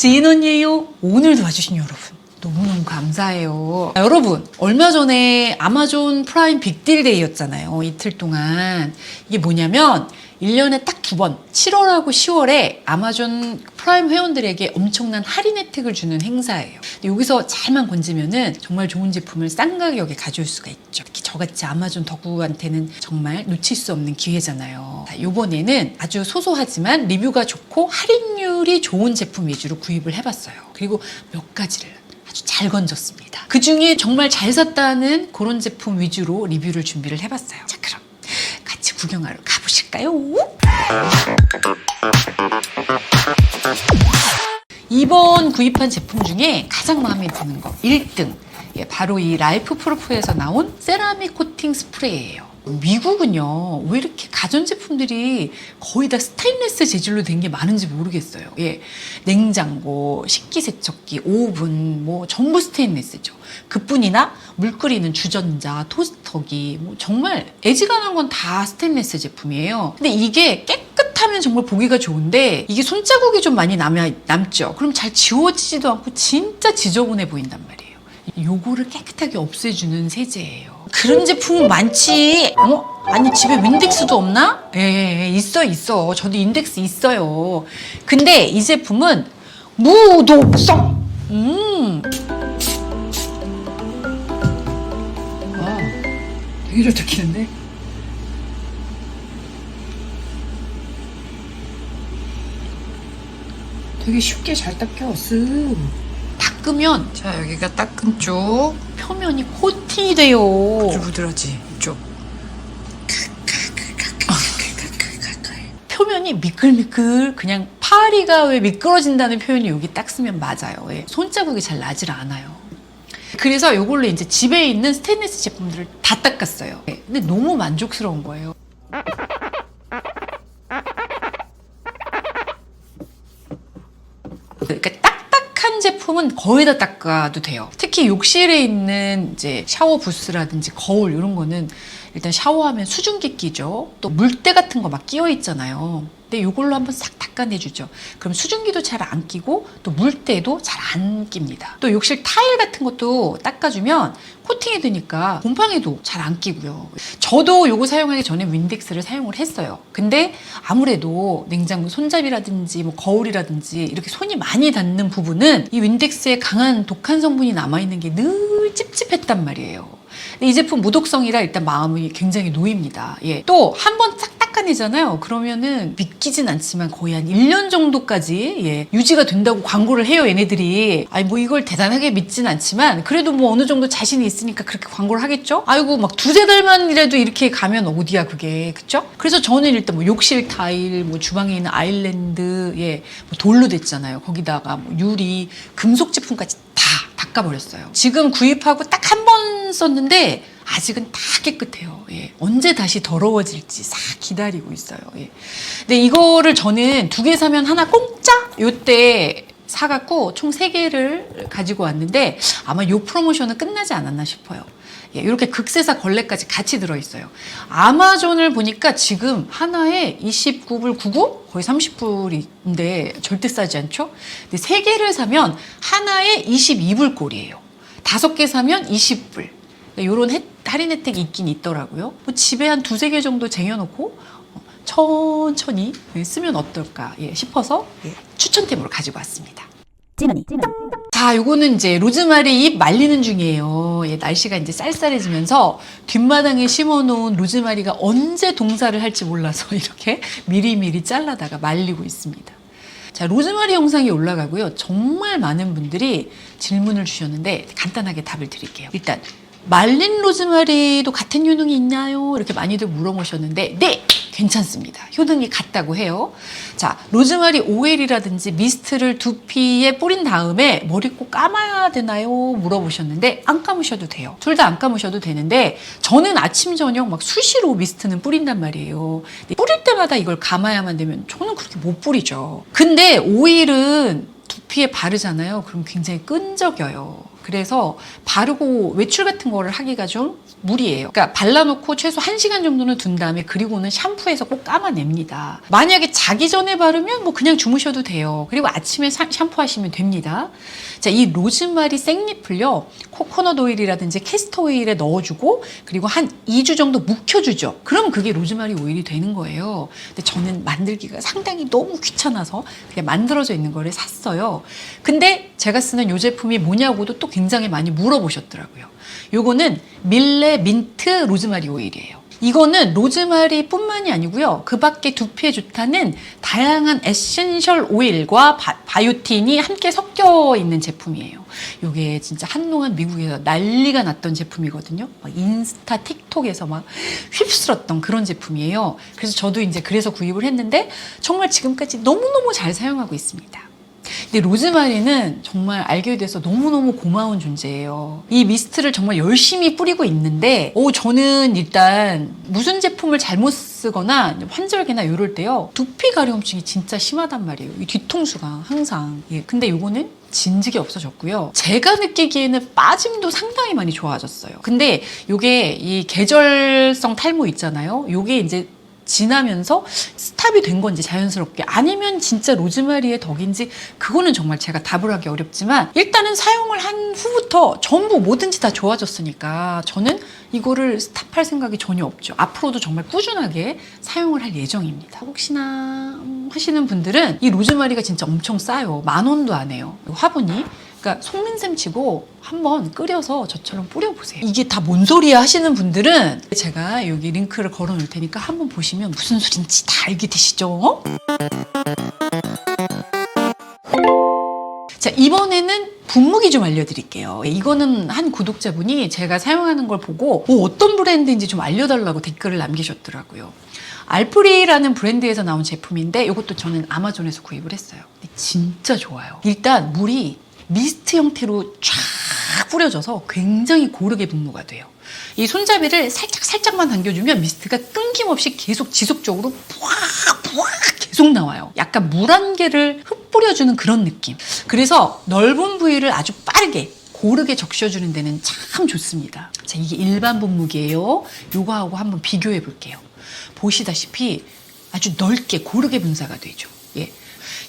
지인 언니예요. 오늘 도 와주신 여러분. 너무너무 감사해요. 자, 여러분, 얼마 전에 아마존 프라임 빅딜 데이였잖아요. 이틀 동안. 이게 뭐냐면, 1년에 딱 두 번, 7월하고 10월에 아마존 프라임 회원들에게 엄청난 할인 혜택을 주는 행사예요. 여기서 잘만 건지면은 정말 좋은 제품을 싼 가격에 가져올 수가 있죠. 특히 저같이 아마존 덕후한테는 정말 놓칠 수 없는 기회잖아요. 자, 요번에는 아주 소소하지만 리뷰가 좋고 할인율이 좋은 제품 위주로 구입을 해봤어요. 그리고 몇 가지를 아주 잘 건졌습니다. 그 중에 정말 잘 샀다는 그런 제품 위주로 리뷰를 준비를 해봤어요. 자, 그럼 같이 구경하러 가보실까요? 이번 구입한 제품 중에 가장 마음에 드는 거 1등 예, 바로 이 라이프 프로프에서 나온 세라믹 코팅 스프레이예요. 미국은요 왜 이렇게 가전제품들이 거의 다 스테인리스 재질로 된 게 많은지 모르겠어요. 예, 냉장고, 식기세척기, 오븐 뭐 전부 스테인리스죠. 그뿐이나 물 끓이는 주전자, 토스터기 뭐 정말 애지간한 건 다 스테인리스 제품이에요. 근데 이게 깨끗하면 정말 보기가 좋은데 이게 손자국이 좀 많이 남아 남죠. 그럼 잘 지워지지도 않고 진짜 지저분해 보인단 말이에요. 요거를 깨끗하게 없애주는 세제예요. 그런 제품은 많지. 어? 아니 집에 윈덱스도 없나? 예, 예, 예, 있어 있어. 저도 인덱스 있어요. 근데 이 제품은 무독성. 음. 와, 되게 잘 닦이는데? 되게 쉽게 잘 닦여, 쓱. 닦으면, 자, 여기가 닦은 쪽, 표면이 코팅이 돼요. 부들부들하지, 이쪽. 표면이 미끌미끌, 그냥 파리가 왜 미끄러진다는 표현이 여기 딱 쓰면 맞아요. 예. 손자국이 잘 나질 않아요. 그래서 이걸로 이제 집에 있는 스테인리스 제품들을 다 닦았어요. 예. 근데 너무 만족스러운 거예요. 그러니까 제품은 거의 다 닦아도 돼요. 특히 욕실에 있는 이제 샤워 부스라든지 거울 이런 거는 일단 샤워하면 수증기 끼죠. 또 물때 같은 거 막 끼어 있잖아요. 근데 이걸로 한번 싹 닦아내주죠. 그럼 수증기도 잘 안 끼고 또 물때도 잘 안 낍니다. 또 욕실 타일 같은 것도 닦아주면 코팅이 되니까 곰팡이도 잘 안 끼고요. 저도 요거 사용하기 전에 윈덱스를 사용을 했어요. 근데 아무래도 냉장고 손잡이라든지 뭐 거울이라든지 이렇게 손이 많이 닿는 부분은 이 윈덱스에 강한 독한 성분이 남아있는 게 늘 찝찝했단 말이에요. 이 제품 무독성이라 일단 마음이 굉장히 놓입니다. 예. 또 한 번 싹 닦아내잖아요. 그러면은 믿기진 않지만 거의 한 1년 정도까지 예, 유지가 된다고 광고를 해요, 얘네들이. 아니 뭐 이걸 대단하게 믿진 않지만 그래도 뭐 어느 정도 자신이 있으니까 그렇게 광고를 하겠죠? 아이고 막 두세 달만이라도 이렇게 가면 어디야 그게. 그쵸? 그래서 저는 일단 뭐 욕실 타일, 뭐 주방에 있는 아일랜드, 예, 뭐 돌로 됐잖아요. 거기다가 뭐 유리, 금속 제품까지 다 닦아버렸어요. 지금 구입하고 딱 한 번 썼는데 아직은 다 깨끗해요. 예. 언제 다시 더러워질지 싹 기다리고 있어요. 예. 근데 이거를 저는 두 개 사면 하나 공짜? 요때 사갖고 총 세 개를 가지고 왔는데 아마 요 프로모션은 끝나지 않았나 싶어요. 예, 이렇게 극세사 걸레까지 같이 들어있어요. 아마존을 보니까 지금 하나에 29불 99? 거의 30불인데 절대 싸지 않죠? 근데 세 개를 사면 하나에 22불 꼴이에요. 다섯 개 사면 20불. 이런 할인 혜택이 있긴 있더라고요. 뭐 집에 한 두세 개 정도 쟁여놓고 어, 천천히 쓰면 어떨까 예, 싶어서 예, 추천템으로 가지고 왔습니다. 자, 요거는 이제 로즈마리 잎 말리는 중이에요. 예, 날씨가 이제 쌀쌀해지면서 뒷마당에 심어놓은 로즈마리가 언제 동사를 할지 몰라서 이렇게 미리미리 잘라다가 말리고 있습니다. 자, 로즈마리 영상이 올라가고요. 정말 많은 분들이 질문을 주셨는데 간단하게 답을 드릴게요. 일단 말린 로즈마리도 같은 효능이 있나요? 이렇게 많이들 물어보셨는데 네! 괜찮습니다. 효능이 같다고 해요. 자, 로즈마리 오일이라든지 미스트를 두피에 뿌린 다음에 머리 꼭 감아야 되나요? 물어보셨는데 안 감으셔도 돼요. 둘 다 안 감으셔도 되는데 저는 아침 저녁 막 수시로 미스트는 뿌린단 말이에요. 뿌릴 때마다 이걸 감아야만 되면 저는 그렇게 못 뿌리죠. 근데 오일은 두피에 바르잖아요. 그럼 굉장히 끈적여요. 그래서 바르고 외출 같은 거를 하기가 좀 무리예요. 그러니까 발라놓고 최소 1시간 정도는 둔 다음에 그리고는 샴푸해서 꼭 감아냅니다. 만약에 자기 전에 바르면 뭐 그냥 주무셔도 돼요. 그리고 아침에 사- 샴푸하시면 됩니다. 자, 이 로즈마리 생잎을요. 코 코넛 오일이라든지 캐스터 오일에 넣어주고 그리고 한 2주 정도 묵혀주죠. 그럼 그게 로즈마리 오일이 되는 거예요. 근데 저는 만들기가 상당히 너무 귀찮아서 그냥 만들어져 있는 거를 샀어요. 근데 제가 쓰는 이 제품이 뭐냐고도 또 굉장히 많이 물어보셨더라고요. 요거는 밀레 민트 로즈마리 오일이에요. 이거는 로즈마리 뿐만이 아니고요. 그 밖에 두피에 좋다는 다양한 에센셜 오일과 바, 이오틴이 함께 섞여 있는 제품이에요. 이게 진짜 한동안 미국에서 난리가 났던 제품이거든요. 막 인스타, 틱톡에서 막 휩쓸었던 그런 제품이에요. 그래서 저도 이제 그래서 구입을 했는데 정말 지금까지 너무너무 잘 사용하고 있습니다. 근데 로즈마리는 정말 알게 돼서 너무너무 고마운 존재예요. 이 미스트를 정말 열심히 뿌리고 있는데, 오, 저는 일단 무슨 제품을 잘못 쓰거나 환절기나 이럴 때요. 두피 가려움증이 진짜 심하단 말이에요. 이 뒤통수가 항상. 예. 근데 요거는 진즉이 없어졌고요. 제가 느끼기에는 빠짐도 상당히 많이 좋아졌어요. 근데 요게 이 계절성 탈모 있잖아요. 요게 이제 지나면서 스탑이 된 건지 자연스럽게 아니면 진짜 로즈마리의 덕인지 그거는 정말 제가 답을 하기 어렵지만 일단은 사용을 한 후부터 전부 뭐든지 다 좋아졌으니까 저는 이거를 스탑할 생각이 전혀 없죠. 앞으로도 정말 꾸준하게 사용을 할 예정입니다. 혹시나 음, 하시는 분들은 이 로즈마리가 진짜 엄청 싸요. 만 원도 안 해요. 화분이. 그러니까 속는셈 치고 한번 끓여서 저처럼 뿌려보세요. 이게 다 뭔 소리야 하시는 분들은 제가 여기 링크를 걸어 놓을 테니까 한번 보시면 무슨 소린지 다 알게 되시죠? 자, 이번에는 분무기 좀 알려드릴게요. 이거는 한 구독자분이 제가 사용하는 걸 보고 어, 어떤 브랜드인지 좀 알려달라고 댓글을 남기셨더라고요. 알프리라는 브랜드에서 나온 제품인데 이것도 저는 아마존에서 구입을 했어요. 진짜 좋아요. 일단 물이 미스트 형태로 쫙 뿌려져서 굉장히 고르게 분무가 돼요. 이 손잡이를 살짝 살짝만 당겨주면 미스트가 끊김없이 계속 지속적으로 푸악 계속 나와요. 약간 물 한 개를 흩뿌려주는 그런 느낌. 그래서 넓은 부위를 아주 빠르게 고르게 적셔주는 데는 참 좋습니다. 자, 이게 일반 분무기예요. 요거하고 한번 비교해 볼게요. 보시다시피 아주 넓게 고르게 분사가 되죠. 예.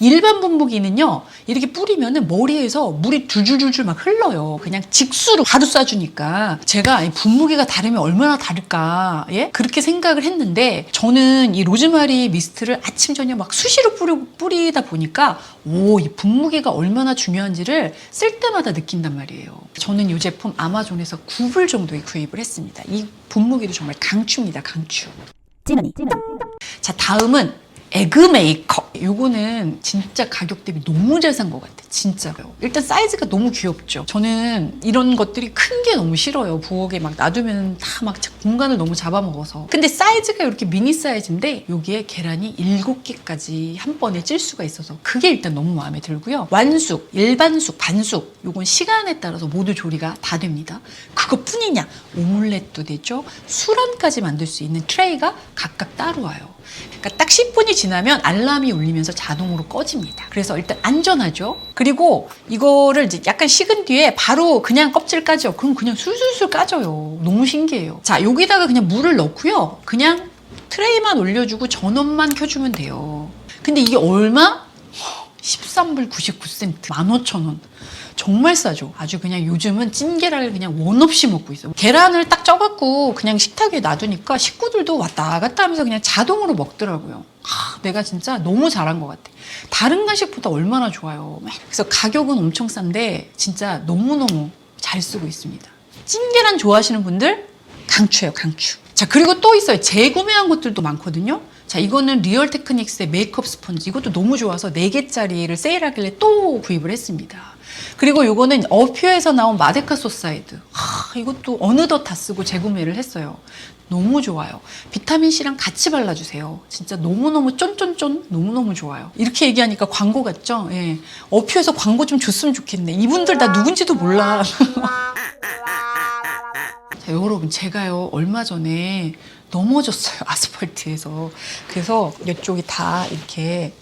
일반 분무기는요, 이렇게 뿌리면은 머리에서 물이 줄줄줄줄 막 흘러요. 그냥 직수로 바로 쏴주니까. 제가 이 분무기가 다르면 얼마나 다를까, 예? 그렇게 생각을 했는데, 저는 이 로즈마리 미스트를 아침, 저녁 막 수시로 뿌리, 뿌리다 보니까, 오, 이 분무기가 얼마나 중요한지를 쓸 때마다 느낀단 말이에요. 저는 이 제품 아마존에서 9불 정도에 구입을 했습니다. 이 분무기도 정말 강추입니다, 강추. 자, 다음은 에그 메이커. 요거는 진짜 가격 대비 너무 잘 산 것 같아. 진짜로요. 일단 사이즈가 너무 귀엽죠. 저는 이런 것들이 큰 게 너무 싫어요. 부엌에 막 놔두면 다 막 공간을 너무 잡아먹어서. 근데 사이즈가 이렇게 미니 사이즈인데 여기에 계란이 7개까지 한 번에 찔 수가 있어서 그게 일단 너무 마음에 들고요. 완숙, 일반숙, 반숙. 요건 시간에 따라서 모두 조리가 다 됩니다. 그것뿐이냐? 오믈렛도 되죠. 수란까지 만들 수 있는 트레이가 각각 따로 와요. 그러니까 딱 10분이 지나면 알람이 울리면서 자동으로 꺼집니다. 그래서 일단 안전하죠. 그리고 이거를 이제 약간 식은 뒤에 바로 그냥 껍질 까죠. 그럼 그냥 술술술 까져요. 너무 신기해요. 자, 여기다가 그냥 물을 넣고요. 그냥 트레이만 올려주고 전원만 켜주면 돼요. 근데 이게 얼마? 13불 99센트, 15,000원. 정말 싸죠. 아주 그냥 요즘은 찐계란을 그냥 원 없이 먹고 있어요. 계란을 딱 쪄갖고 그냥 식탁 위에 놔두니까 식구들도 왔다 갔다 하면서 그냥 자동으로 먹더라고요. 아, 내가 진짜 너무 잘한 것 같아. 다른 간식보다 얼마나 좋아요. 그래서 가격은 엄청 싼데 진짜 너무너무 잘 쓰고 있습니다. 찐계란 좋아하시는 분들 강추예요, 강추. 자, 그리고 또 있어요. 재구매한 것들도 많거든요. 자, 이거는 리얼 테크닉스의 메이크업 스펀지. 이것도 너무 좋아서 4개짜리를 세일하길래 또 구입을 했습니다. 그리고 요거는 어퓨에서 나온 마데카 소사이드. 하, 이것도 어느덧 다 쓰고 재구매를 했어요. 너무 좋아요. 비타민C랑 같이 발라주세요. 진짜 너무너무 쫀쫀쫀 너무너무 좋아요. 이렇게 얘기하니까 광고 같죠? 예. 어퓨에서 광고 좀 줬으면 좋겠네. 이분들 다 누군지도 몰라. 자, 여러분 제가요 얼마 전에 넘어졌어요 아스팔트에서 그래서 이쪽이 다 이렇게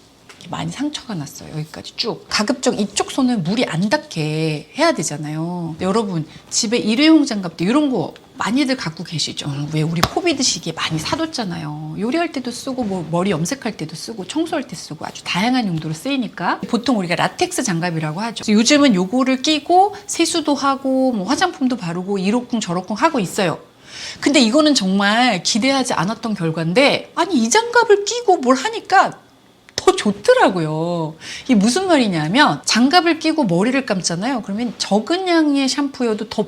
많이 상처가 났어요. 여기까지 쭉. 가급적 이쪽 손은 물이 안 닿게 해야 되잖아요. 여러분 집에 일회용 장갑도 이런 거 많이들 갖고 계시죠? 왜 우리 코비드 시기에 많이 사뒀잖아요. 요리할 때도 쓰고 뭐 머리 염색할 때도 쓰고 청소할 때 쓰고 아주 다양한 용도로 쓰이니까 보통 우리가 라텍스 장갑이라고 하죠. 요즘은 요거를 끼고 세수도 하고 뭐 화장품도 바르고 이로쿵 저로쿵 하고 있어요. 근데 이거는 정말 기대하지 않았던 결과인데 아니 이 장갑을 끼고 뭘 하니까 더 좋더라고요. 이게 무슨 말이냐면 장갑을 끼고 머리를 감잖아요. 그러면 적은 양의 샴푸여도 더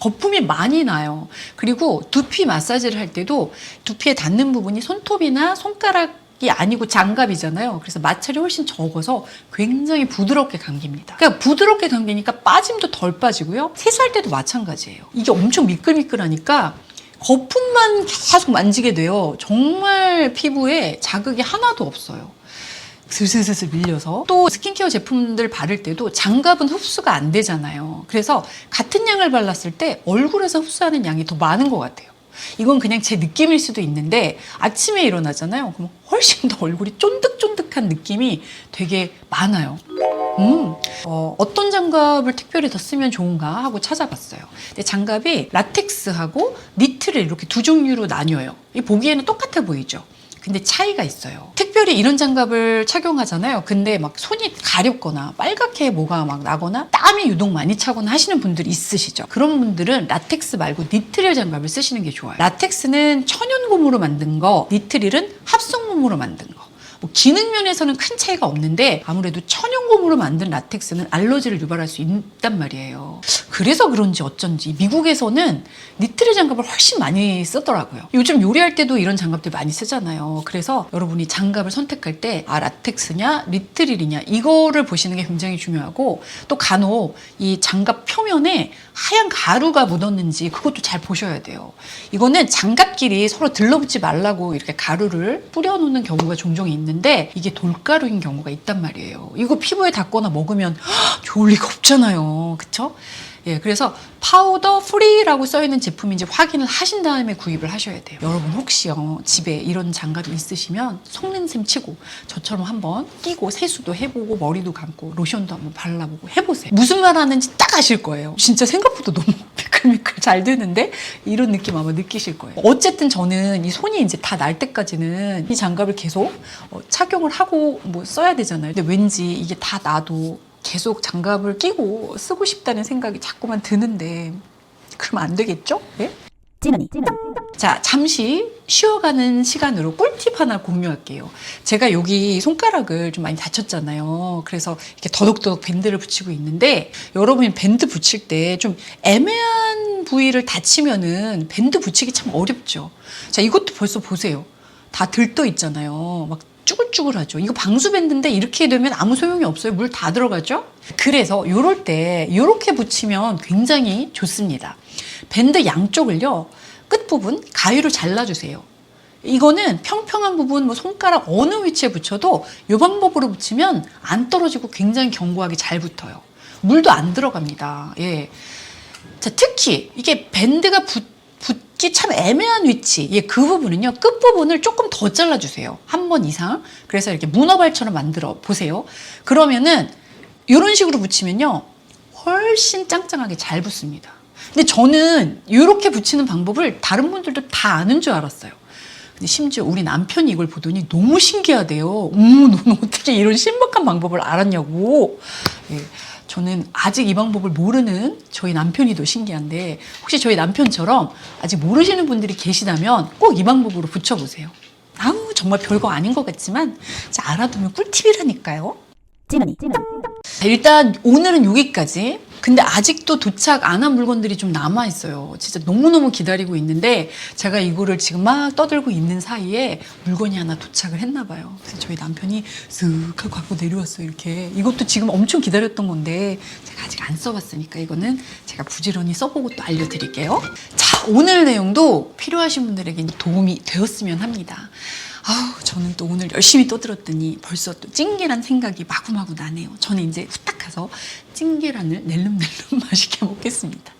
거품이 많이 나요. 그리고 두피 마사지를 할 때도 두피에 닿는 부분이 손톱이나 손가락 이 아니고 장갑이잖아요. 그래서 마찰이 훨씬 적어서 굉장히 부드럽게 감깁니다. 그러니까 부드럽게 감기니까 빠짐도 덜 빠지고요. 세수할 때도 마찬가지예요. 이게 엄청 미끌미끌하니까 거품만 계속 만지게 돼요. 정말 피부에 자극이 하나도 없어요. 슬슬슬슬 밀려서 또 스킨케어 제품들 바를 때도 장갑은 흡수가 안 되잖아요. 그래서 같은 양을 발랐을 때 얼굴에서 흡수하는 양이 더 많은 것 같아요. 이건 그냥 제 느낌일 수도 있는데 아침에 일어나잖아요. 그럼 훨씬 더 얼굴이 쫀득쫀득한 느낌이 되게 많아요. 음, 어, 어떤 장갑을 특별히 더 쓰면 좋은가 하고 찾아봤어요. 근데 장갑이 라텍스하고 니트를 이렇게 두 종류로 나뉘어요. 이 보기에는 똑같아 보이죠? 근데 차이가 있어요. 특별히 이런 장갑을 착용하잖아요. 근데 막 손이 가렵거나 빨갛게 뭐가 막 나거나 땀이 유독 많이 차거나 하시는 분들이 있으시죠. 그런 분들은 라텍스 말고 니트릴 장갑을 쓰시는 게 좋아요. 라텍스는 천연고무로 만든 거, 니트릴은 합성고무로 만든 거. 뭐 기능 면에서는 큰 차이가 없는데 아무래도 천연고무로 만든 라텍스는 알러지를 유발할 수 있단 말이에요. 그래서 그런지 어쩐지 미국에서는 니트릴 장갑을 훨씬 많이 쓰더라고요. 요즘 요리할 때도 이런 장갑들 많이 쓰잖아요. 그래서 여러분이 장갑을 선택할 때 아 라텍스냐 니트릴이냐 이거를 보시는 게 굉장히 중요하고 또 간혹 이 장갑 표면에 하얀 가루가 묻었는지 그것도 잘 보셔야 돼요. 이거는 장갑끼리 서로 들러붙지 말라고 이렇게 가루를 뿌려놓는 경우가 종종 있는 데 이게 돌가루인 경우가 있단 말이에요. 이거 피부에 닿거나 먹으면 헉, 좋을 리가 없잖아요. 그쵸? 예, 그래서 파우더 프리라고 써 있는 제품인지 확인을 하신 다음에 구입을 하셔야 돼요. 여러분 혹시요 집에 이런 장갑이 있으시면 속는 셈 치고 저처럼 한번 끼고 세수도 해보고 머리도 감고 로션도 한번 발라보고 해보세요. 무슨 말 하는지 딱 아실 거예요. 진짜 생각보다 너무 미끌미끌 잘 되는데 이런 느낌 아마 느끼실 거예요. 어쨌든 저는 이 손이 이제 다 날 때까지는 이 장갑을 계속 어, 착용을 하고 뭐 써야 되잖아요. 근데 왠지 이게 다 나도 계속 장갑을 끼고 쓰고 싶다는 생각이 자꾸만 드는데 그러면 안 되겠죠? 예? 찌머니 자, 잠시 쉬어가는 시간으로 꿀팁 하나 공유할게요. 제가 여기 손가락을 좀 많이 다쳤잖아요. 그래서 이렇게 더덕더덕 밴드를 붙이고 있는데 여러분이 밴드 붙일 때 좀 애매한 부위를 다치면은 밴드 붙이기 참 어렵죠. 자, 이것도 벌써 보세요. 다 들떠 있잖아요. 막 쭈글쭈글하죠. 이거 방수밴드인데 이렇게 되면 아무 소용이 없어요. 물 다 들어가죠? 그래서 요럴 때 요렇게 붙이면 굉장히 좋습니다. 밴드 양쪽을요. 끝부분 가위로 잘라주세요. 이거는 평평한 부분, 뭐 손가락 어느 위치에 붙여도 이 방법으로 붙이면 안 떨어지고 굉장히 견고하게 잘 붙어요. 물도 안 들어갑니다. 예. 자, 특히 이게 밴드가 붙, 붙기 참 애매한 위치, 예, 그 부분은요, 끝부분을 조금 더 잘라주세요. 한 번 이상. 그래서 이렇게 문어발처럼 만들어 보세요. 그러면은 이런 식으로 붙이면요, 훨씬 짱짱하게 잘 붙습니다. 근데 저는 이렇게 붙이는 방법을 다른 분들도 다 아는 줄 알았어요. 근데 심지어 우리 남편이 이걸 보더니 너무 신기하대요. 어머, 너는 어떻게 이런 신박한 방법을 알았냐고. 예, 저는 아직 이 방법을 모르는 저희 남편이 더 신기한데 혹시 저희 남편처럼 아직 모르시는 분들이 계시다면 꼭 이 방법으로 붙여보세요. 아우 정말 별거 아닌 것 같지만 자, 알아두면 꿀팁이라니까요. 자, 일단 오늘은 여기까지. 근데 아직도 도착 안 한 물건들이 좀 남아 있어요. 진짜 너무너무 기다리고 있는데 제가 이거를 지금 막 떠들고 있는 사이에 물건이 하나 도착을 했나 봐요. 그래서 저희 남편이 쓱 하고 갖고 내려왔어요. 이렇게. 이것도 지금 엄청 기다렸던 건데 제가 아직 안 써봤으니까 이거는 제가 부지런히 써보고 또 알려드릴게요. 자, 오늘 내용도 필요하신 분들에게 도움이 되었으면 합니다. 아우, 저는 또 오늘 열심히 떠들었더니 벌써 또 찡기란 생각이 마구마구 나네요. 저는 이제 후딱 가서 찡계란을 낼름낼름 맛있게 먹겠습니다.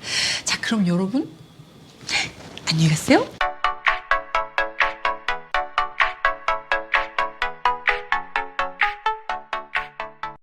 자, 그럼 여러분, 안녕히 가세요.